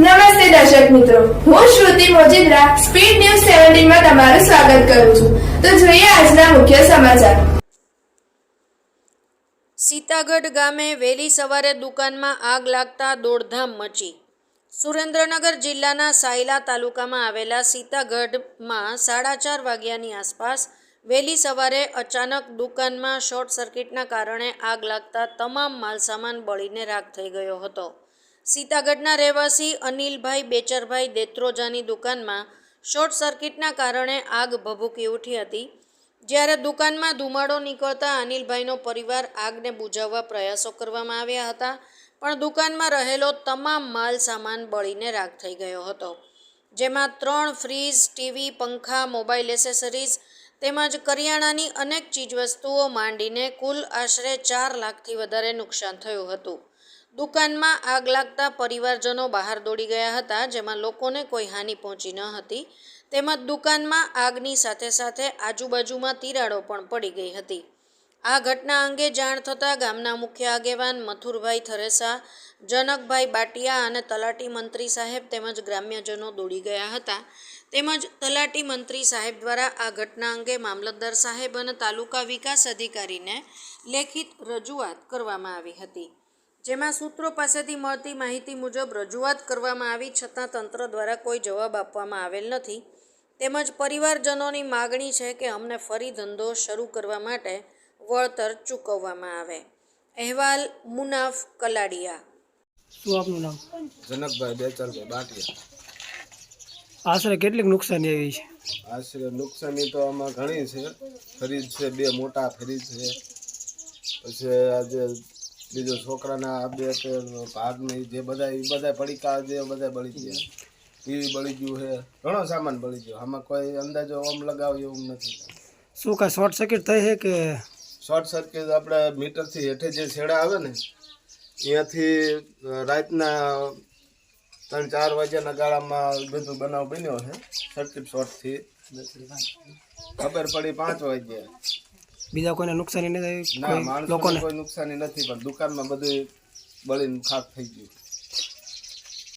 નમસ્તે દર્શક મિત્રો. હું શ્રુતિ મોજીદ્રા, સ્પીડ ન્યૂઝ સેવન્ટીનમાં તમારું સ્વાગત કરું છું. તો જોઈએ આજના મુખ્ય સમાચાર. સીતાગઢ ગામે વહેલી સવારે દુકાનમાં આગ લાગતા દોડધામ મચી. સુરેન્દ્રનગર જિલ્લાના સાયલા તાલુકામાં આવેલા સીતાગઢમાં સાડા ચાર વાગ્યાની આસપાસ વહેલી સવારે અચાનક દુકાનમાં શોર્ટ સર્કિટના કારણે આગ લાગતા તમામ માલસામાન બળીને રાખ થઈ ગયો હતો. સીતાગઢના રહેવાસી અનિલભાઈ બેચરભાઈ દેત્રોજાની દુકાનમાં શોર્ટ સર્કિટના કારણે આગ ભભૂકી ઉઠી હતી. જ્યારે દુકાનમાં ધુમાડો નીકળતા અનિલભાઈનો પરિવાર આગને બુઝાવવા પ્રયાસો કરવામાં આવ્યા હતા, પણ દુકાનમાં રહેલો તમામ માલ સામાન બળીને રાખ થઈ ગયો હતો. જેમાં ત્રણ ફ્રીજ, ટીવી, પંખા, મોબાઈલ એસેસરીઝ તેમજ કરિયાણાની અનેક ચીજવસ્તુઓ માંડીને કુલ આશરે ચાર લાખથી વધારે નુકસાન થયું હતું. દુકાનમાં આગ લાગતા પરિવારજનો બહાર દોડી ગયા હતા, જેમાં લોકોને કોઈ હાનિ પહોંચી ન હતી. તેમજ દુકાનમાં આગની સાથે સાથે આજુબાજુમાં તિરાડો પણ પડી ગઈ હતી. આ ઘટના અંગે જાણ થતાં ગામના મુખ્ય આગેવાન મથુરભાઈ થરેસા, જનકભાઈ બાટિયા અને તલાટી મંત્રી સાહેબ તેમજ ગ્રામ્યજનો દોડી ગયા હતા. તેમજ તલાટી મંત્રી સાહેબ દ્વારા આ ઘટના અંગે મામલતદાર સાહેબ અને તાલુકા વિકાસ અધિકારીને લેખિત રજૂઆત કરવામાં આવી હતી. જેમાં સૂત્રો પાસેથી મળતી માહિતી મુજબ રજૂઆત કરવામાં આવી છતાં તંત્ર દ્વારા કોઈ જવાબ આપવામાં આવેલ નથી. તેમજ પરિવારજનોની માગણી છે કે અમને ફરી ધંધો શરૂ કરવા માટે વળતર ચૂકવવામાં આવે. અહેવાલ મુનાફ કલાડિયા. શું આપનું નામ? જનકભાઈ બેચરભાઈ બાટિયા. આશરે કેટલીક નુકસાની આવી છે? આશરે નુકસાની તો આમાં ઘણી છે. ફ્રીજ છે બે મોટા ફ્રીજ છે. પછી આજે બીજો છોકરાના બે ભાગને જે બધા એ બધા પડીકા જે બધા બળી ગયા. ટીવી બળી ગયું છે. ઘણો સામાન બળી ગયો. આમાં કોઈ અંદાજો ઓમ લગાવ એવું નથી. શું કાંઈ શોર્ટ સર્કિટ થઈ છે કે? શોર્ટ સર્કિટ આપણે મીટરથી હેઠે જે છેડા આવે ને અહીંયાથી રાતના ત્રણ ચાર વાગ્યાના ગાળામાં બધું બનાવ બન્યો છે. સર્કિટ શોર્ટથી ખબર પડી પાંચ વાગ્યે. બીજા કોઈને નુકસાની નથી લોકોને. કોઈ નુકસાની નથી પણ દુકાનમાં બધું બળીને ખાક થઈ ગયું.